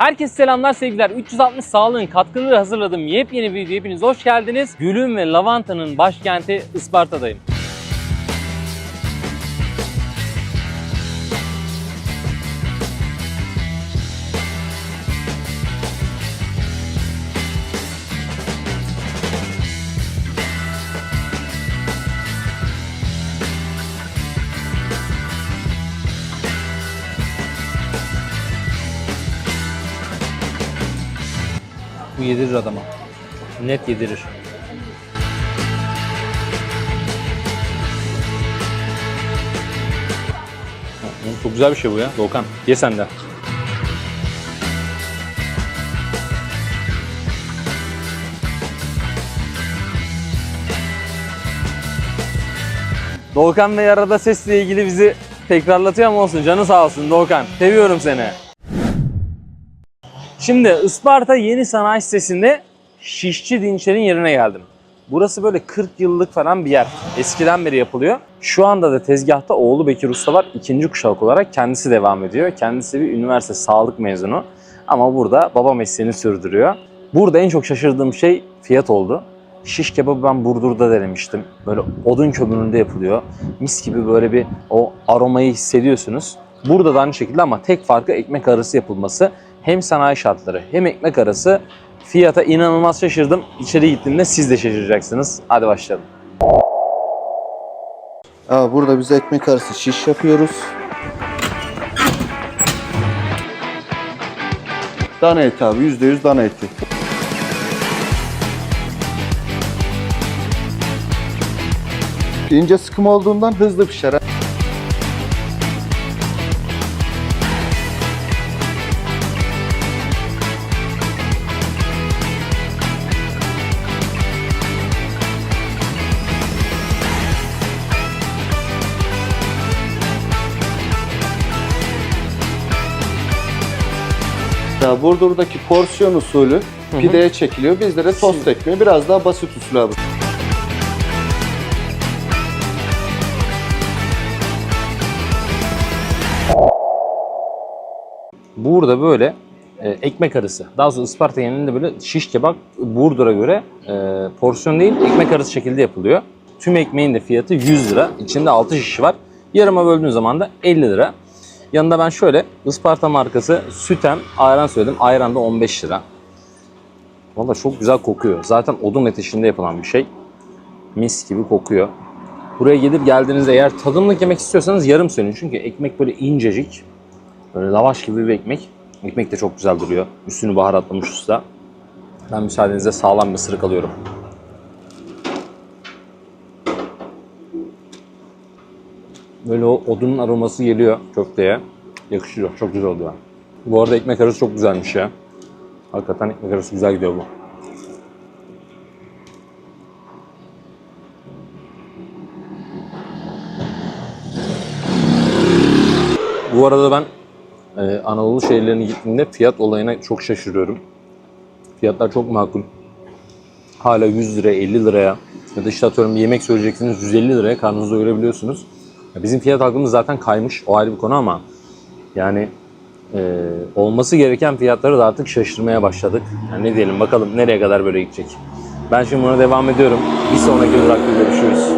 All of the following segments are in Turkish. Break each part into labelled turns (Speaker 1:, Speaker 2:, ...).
Speaker 1: Herkese selamlar sevgiler. 360 Sağlığın katkıları hazırladığım yepyeni bir video hepiniz hoş geldiniz. Gül'ün ve lavantanın başkenti Isparta'dayım. Bu yedirir adama. Net yedirir. Çok güzel bir şey bu ya Doğukan. Ye sen de. Doğukan Bey arada sesle ilgili bizi tekrarlatıyor ama olsun. Canı sağ olsun Doğukan. Seviyorum seni. Şimdi Isparta Yeni Sanayi Sitesi'nde Şişçi Dinçer'in yerine geldim. Burası böyle 40 yıllık falan bir yer. Eskiden beri yapılıyor. Şu anda da tezgahta oğlu Bekir Usta var. ikinci kuşak olarak kendisi devam ediyor. Kendisi bir üniversite sağlık mezunu. Ama burada baba mesleğini sürdürüyor. Burada en çok şaşırdığım şey fiyat oldu. Şiş kebabı ben Burdur'da denemiştim. Böyle odun kömüründe yapılıyor. Mis gibi böyle bir o aromayı hissediyorsunuz. Burada da aynı şekilde ama tek farkı ekmek arası yapılması. Hem sanayi şartları hem ekmek arası fiyata inanılmaz şaşırdım. İçeri gittiğimde siz de şaşıracaksınız. Hadi başlayalım.
Speaker 2: Aa, burada biz ekmek arası şiş yapıyoruz. Dana eti abi %100 dana eti. İnce sıkım olduğundan hızlı pişer. Burdur'daki porsiyon usulü pideye çekiliyor. Bizde de tost ekmeği biraz daha basit usul abi.
Speaker 1: Burada böyle e, ekmek arası. Daha doğrusu Isparta genelinde böyle şiş kebap Burdur'a göre e, porsiyon değil ekmek arası şekilde yapılıyor. Tüm ekmeğin de fiyatı 100 lira. İçinde 6 şiş var. Yarıma böldüğün zaman da 50 lira. Yanında ben şöyle Isparta markası sütem ayran söyledim. Ayran da 15 lira. Valla çok güzel kokuyor. Zaten odun ateşinde yapılan bir şey. Mis gibi kokuyor. Buraya gelip geldiğinizde eğer tadımlık yemek istiyorsanız yarım söyleyin. Çünkü ekmek böyle incecik. Böyle lavaş gibi bir ekmek. Ekmek de çok güzel duruyor. Üstünü baharatlamış usta. Ben müsaadenizle sağlam bir ısırık alıyorum. Böyle o odunun aroması geliyor köfteye. Yakışıyor. Çok güzel oluyor. Bu arada ekmek arası çok güzelmiş ya. Hakikaten ekmek arası güzel gidiyor bu. Bu arada ben e, Anadolu şehirlerine gittiğimde fiyat olayına çok şaşırıyorum. Fiyatlar çok makul. Hala 100 liraya, 50 liraya ya da işte atıyorum bir yemek söyleyeceksiniz 150 liraya karnınızı doyurabiliyorsunuz. Bizim fiyat algımız zaten kaymış. O ayrı bir konu ama yani e, olması gereken fiyatları da artık şaşırmaya başladık. Yani ne diyelim bakalım nereye kadar böyle gidecek. Ben şimdi buna devam ediyorum. Bir sonraki durakta görüşürüz.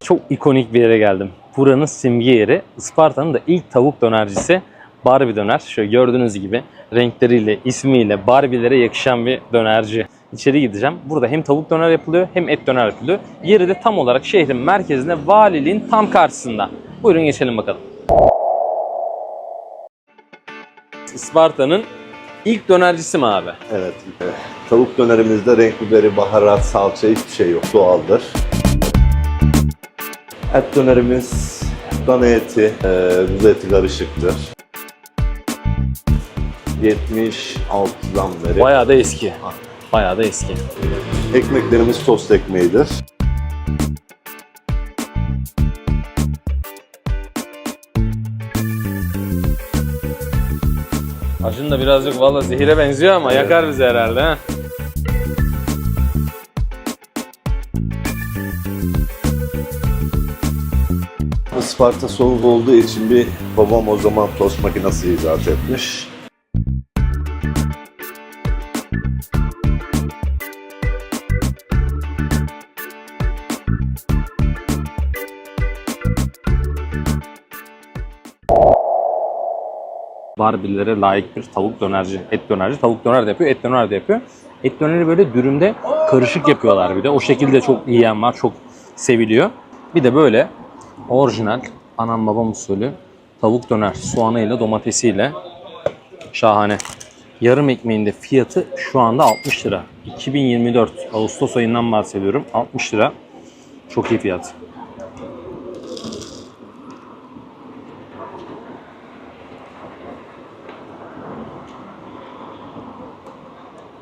Speaker 1: Çok ikonik bir yere geldim. Buranın simge yeri Isparta'nın da ilk tavuk dönercisi Barbie Döner. Şöyle gördüğünüz gibi renkleriyle, ismiyle Barbie'lere yakışan bir dönerci. İçeri gideceğim. Burada hem tavuk döner yapılıyor hem et döner yapılıyor. Yeri de tam olarak şehrin merkezinde valiliğin tam karşısında. Buyurun geçelim bakalım. Isparta'nın ilk dönercisi mi abi?
Speaker 3: Evet. evet. Tavuk dönerimizde renk biberi, baharat, salça hiçbir şey yok. Doğaldır. Et dönerimiz dana eti, e, kuzu eti karışıktır. 76'dan beri.
Speaker 1: Bayağı da eski. Bayağı da eski.
Speaker 3: Ekmeklerimiz tost ekmeğidir.
Speaker 1: Acın da birazcık valla zehire benziyor ama yakar bizi herhalde ha.
Speaker 3: Isparta soğuk olduğu için bir babam o zaman tost makinesi icat etmiş.
Speaker 1: Barbilere layık bir tavuk dönerci, et dönerci. Tavuk döner de yapıyor, et döner de yapıyor. Et döneri böyle dürümde karışık yapıyorlar bir de. O şekilde çok yiyen var, çok seviliyor. Bir de böyle orijinal anam babam usulü tavuk döner soğanıyla domatesiyle şahane. Yarım ekmeğinde fiyatı şu anda 60 lira. 2024 Ağustos ayından bahsediyorum. 60 lira. Çok iyi fiyat.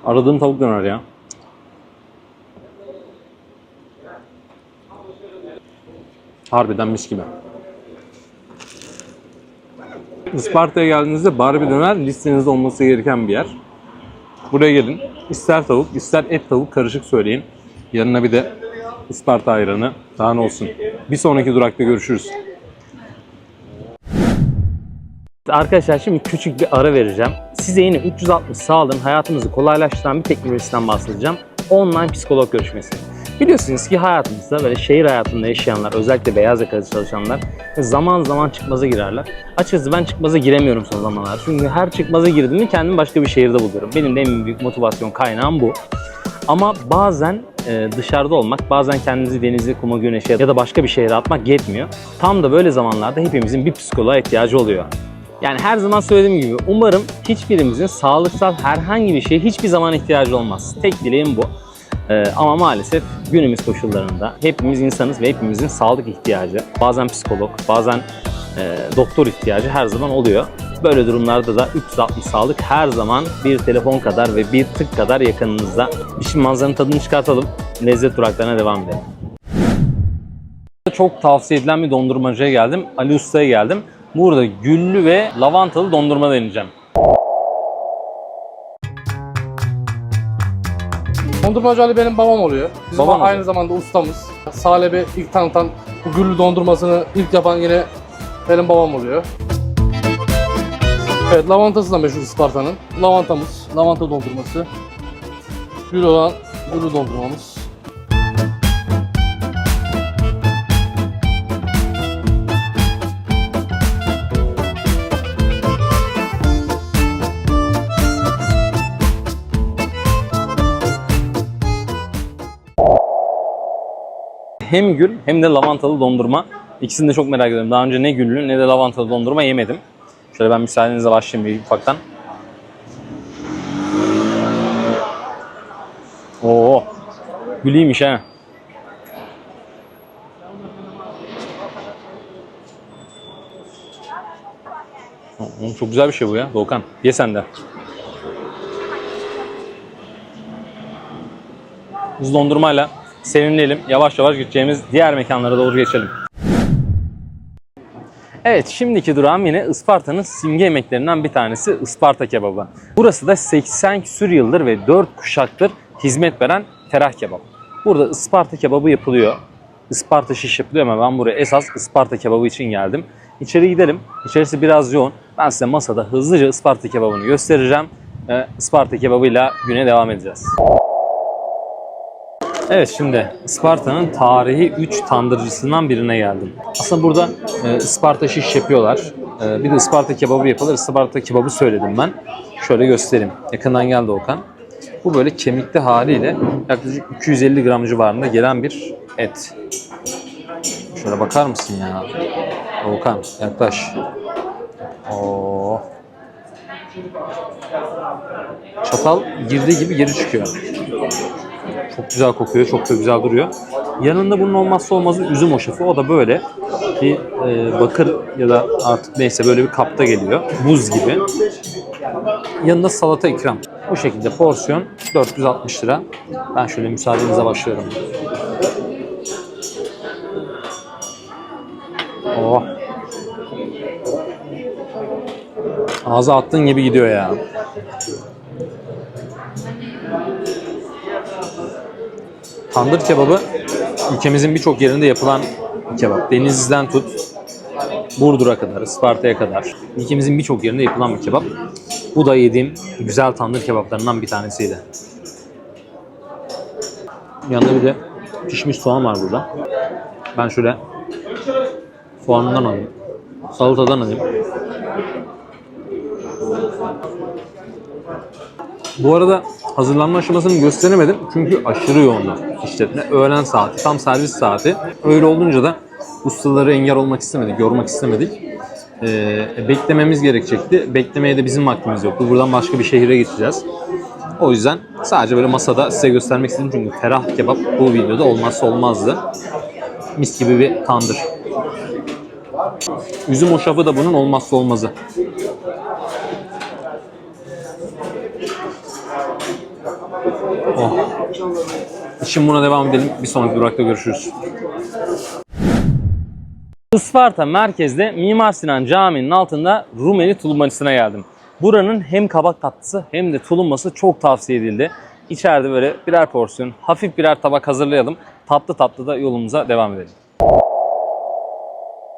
Speaker 1: Aradığım tavuk döner ya. Harbiden mis gibi. Isparta'ya geldiğinizde Barbie döner listenizde olması gereken bir yer. Buraya gelin. İster tavuk, ister et tavuk karışık söyleyin. Yanına bir de Isparta ayranı. Daha ne olsun. Bir sonraki durakta görüşürüz. Arkadaşlar şimdi küçük bir ara vereceğim. Size yine 360 sağlığın hayatımızı kolaylaştıran bir teknolojisinden bahsedeceğim. Online psikolog görüşmesi. Biliyorsunuz ki hayatımızda böyle şehir hayatında yaşayanlar, özellikle beyaz yakalı çalışanlar zaman zaman çıkmaza girerler. Açıkçası ben çıkmaza giremiyorum son zamanlar. Çünkü her çıkmaza girdiğimde kendimi başka bir şehirde buluyorum. Benim de en büyük motivasyon kaynağım bu. Ama bazen e, dışarıda olmak, bazen kendinizi denize, kuma, güneşe ya da başka bir şehre atmak yetmiyor. Tam da böyle zamanlarda hepimizin bir psikoloğa ihtiyacı oluyor. Yani her zaman söylediğim gibi umarım hiçbirimizin sağlıksal herhangi bir şeye hiçbir zaman ihtiyacı olmaz. Tek dileğim bu. Ee, ama maalesef günümüz koşullarında hepimiz insanız ve hepimizin sağlık ihtiyacı, bazen psikolog, bazen e, doktor ihtiyacı her zaman oluyor. Böyle durumlarda da 360 sağlık her zaman bir telefon kadar ve bir tık kadar yakınınızda. Şimdi manzaranın tadını çıkartalım, lezzet duraklarına devam edelim. Çok tavsiye edilen bir dondurmacıya geldim. Ali Usta'ya geldim. Burada güllü ve lavantalı dondurma deneyeceğim.
Speaker 4: Dondurmacı Ali benim babam oluyor. Bizim
Speaker 1: Baban
Speaker 4: aynı
Speaker 1: oluyor.
Speaker 4: zamanda ustamız. Salep'i ilk tanıtan, bu güllü dondurmasını ilk yapan yine benim babam oluyor. Evet, lavantası da meşhur Isparta'nın. Lavantamız, lavanta dondurması. Gül olan güllü dondurmamız.
Speaker 1: Hem gül hem de lavantalı dondurma. İkisini de çok merak ediyorum. Daha önce ne güllü ne de lavantalı dondurma yemedim. Şöyle ben müsaadenizle başlayayım bir ufaktan. Oo, gülüymüş ha. Oğlum Çok güzel bir şey bu ya Doğukan. Ye sen de. Buz dondurmayla serinleyelim. Yavaş yavaş gideceğimiz diğer mekanlara doğru geçelim. Evet şimdiki durağım yine Isparta'nın simge yemeklerinden bir tanesi Isparta kebabı. Burası da 80 küsür yıldır ve 4 kuşaktır hizmet veren ferah kebap. Burada Isparta kebabı yapılıyor. Isparta şiş yapılıyor ama ben buraya esas Isparta kebabı için geldim. İçeri gidelim. İçerisi biraz yoğun. Ben size masada hızlıca Isparta kebabını göstereceğim. Ve Isparta kebabıyla güne devam edeceğiz. Evet şimdi Isparta'nın tarihi 3 tandırcısından birine geldim. Aslında burada e, Isparta şiş yapıyorlar. E, bir de Isparta kebabı yapılır. Isparta kebabı söyledim ben. Şöyle göstereyim. Yakından geldi Okan. Bu böyle kemikli haliyle yaklaşık 250 gram civarında gelen bir et. Şöyle bakar mısın ya? Okan yaklaş. Oo. Çatal girdiği gibi geri çıkıyor. Çok güzel kokuyor, çok da güzel duruyor. Yanında bunun olmazsa olmazı üzüm hoşafı. O da böyle bir e, bakır ya da artık neyse böyle bir kapta geliyor. Buz gibi. Yanında salata ikram. Bu şekilde porsiyon 460 lira. Ben şöyle müsaadenizle başlıyorum. Oh. Ağza attığın gibi gidiyor ya. Tandır kebabı ülkemizin birçok yerinde yapılan bir kebap. Denizli'den tut, Burdur'a kadar, Isparta'ya kadar ülkemizin birçok yerinde yapılan bir kebap. Bu da yediğim güzel tandır kebaplarından bir tanesiydi. Yanında bir de pişmiş soğan var burada. Ben şöyle soğanından alayım. Salatadan alayım. Bu arada hazırlanma aşamasını gösteremedim çünkü aşırı yoğundu işletme. Öğlen saati, tam servis saati. Öyle olunca da ustaları engel olmak istemedik, yormak istemedik. Ee, beklememiz gerekecekti. Beklemeye de bizim vaktimiz yoktu. Buradan başka bir şehire geçeceğiz. O yüzden sadece böyle masada size göstermek istedim çünkü ferah kebap bu videoda olmazsa olmazdı. Mis gibi bir tandır. Üzüm hoşafı da bunun olmazsa olmazı. Şimdi buna devam edelim. Bir sonraki durakta görüşürüz. Isparta merkezde Mimar Sinan Camii'nin altında Rumeli tulumacısına geldim. Buranın hem kabak tatlısı hem de tulumması çok tavsiye edildi. İçeride böyle birer porsiyon, hafif birer tabak hazırlayalım. Tatlı tatlı da yolumuza devam edelim.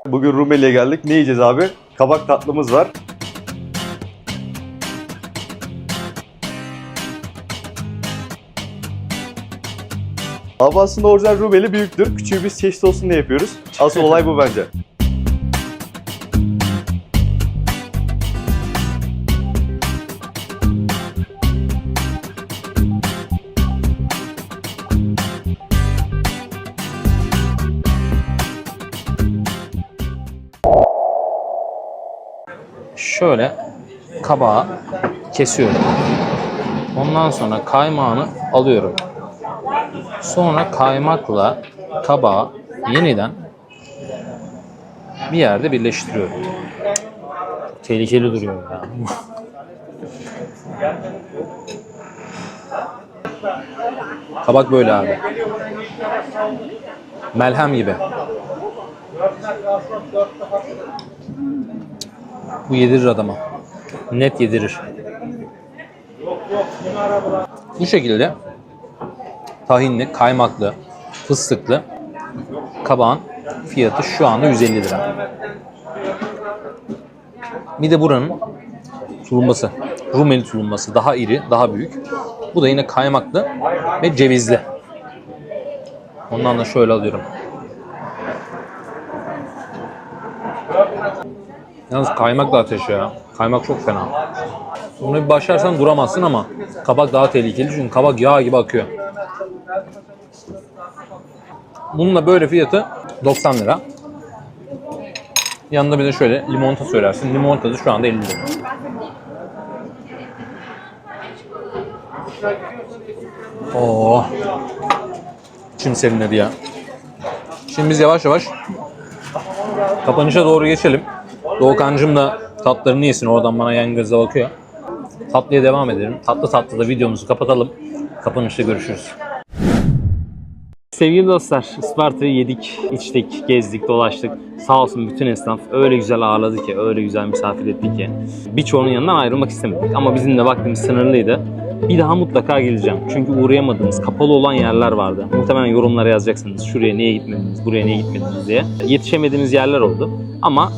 Speaker 5: Bugün Rumeli'ye geldik. Ne yiyeceğiz abi? Kabak tatlımız var. Abi aslında orijinal Rumeli büyüktür. Küçüğü biz çeşit olsun diye yapıyoruz. Asıl olay bu bence.
Speaker 1: Şöyle kabağı kesiyorum. Ondan sonra kaymağını alıyorum. Sonra kaymakla kabağı yeniden bir yerde birleştiriyorum. Çok tehlikeli duruyor ya. Kabak böyle abi. Melhem gibi. Bu yedirir adama. Net yedirir. Bu şekilde tahinli, kaymaklı, fıstıklı kabağın fiyatı şu anda 150 lira. Bir de buranın tulumması. Rumeli tulumması. Daha iri, daha büyük. Bu da yine kaymaklı ve cevizli. Ondan da şöyle alıyorum. Yalnız kaymak da ateş ya. Kaymak çok fena. Sonra bir başlarsan duramazsın ama kabak daha tehlikeli çünkü kabak yağ gibi akıyor. Bununla böyle fiyatı 90 lira. Yanında bir de şöyle limonata söylersin. Limonata da şu anda 50 lira. Oo. Şimdi serinledi ya. Şimdi biz yavaş yavaş kapanışa doğru geçelim. Doğukancım da tatlarını yesin. Oradan bana yan gözle bakıyor. Tatlıya devam edelim. Tatlı tatlı da videomuzu kapatalım. Kapanışta görüşürüz. Sevgili dostlar, Isparta'yı yedik, içtik, gezdik, dolaştık. Sağ olsun bütün esnaf öyle güzel ağırladı ki, öyle güzel misafir etti ki. Birçoğunun yanından ayrılmak istemedik ama bizim de vaktimiz sınırlıydı. Bir daha mutlaka geleceğim. Çünkü uğrayamadığımız, kapalı olan yerler vardı. Muhtemelen yorumlara yazacaksınız. Şuraya niye gitmediniz, buraya niye gitmediniz diye. Yetişemediğimiz yerler oldu. Ama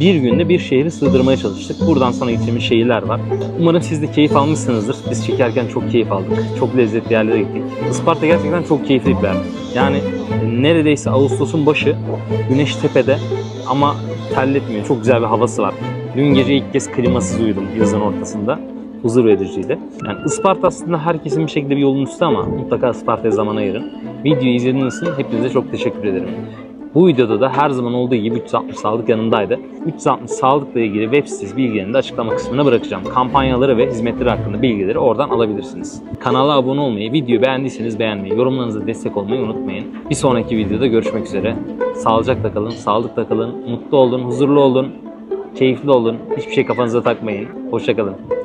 Speaker 1: bir günde bir şehri sığdırmaya çalıştık. Buradan sonra gideceğimiz şehirler var. Umarım siz de keyif almışsınızdır. Biz çekerken çok keyif aldık. Çok lezzetli yerlere gittik. Isparta gerçekten çok keyifli bir yer. Yani e, neredeyse Ağustos'un başı güneş tepede ama terletmiyor. Çok güzel bir havası var. Dün gece ilk kez klimasız uyudum yazın ortasında. Huzur vericiydi. Yani Isparta aslında herkesin bir şekilde bir yolun üstü ama mutlaka Isparta'ya zaman ayırın. Videoyu izlediğiniz için hepinize çok teşekkür ederim. Bu videoda da her zaman olduğu gibi 360 Sağlık yanındaydı. 360 Sağlık'la ilgili web sitesi bilgilerini de açıklama kısmına bırakacağım. Kampanyaları ve hizmetleri hakkında bilgileri oradan alabilirsiniz. Kanala abone olmayı, videoyu beğendiyseniz beğenmeyi, yorumlarınızı destek olmayı unutmayın. Bir sonraki videoda görüşmek üzere. Sağlıcakla kalın, sağlıkla kalın, mutlu olun, huzurlu olun, keyifli olun. Hiçbir şey kafanıza takmayın. Hoşçakalın.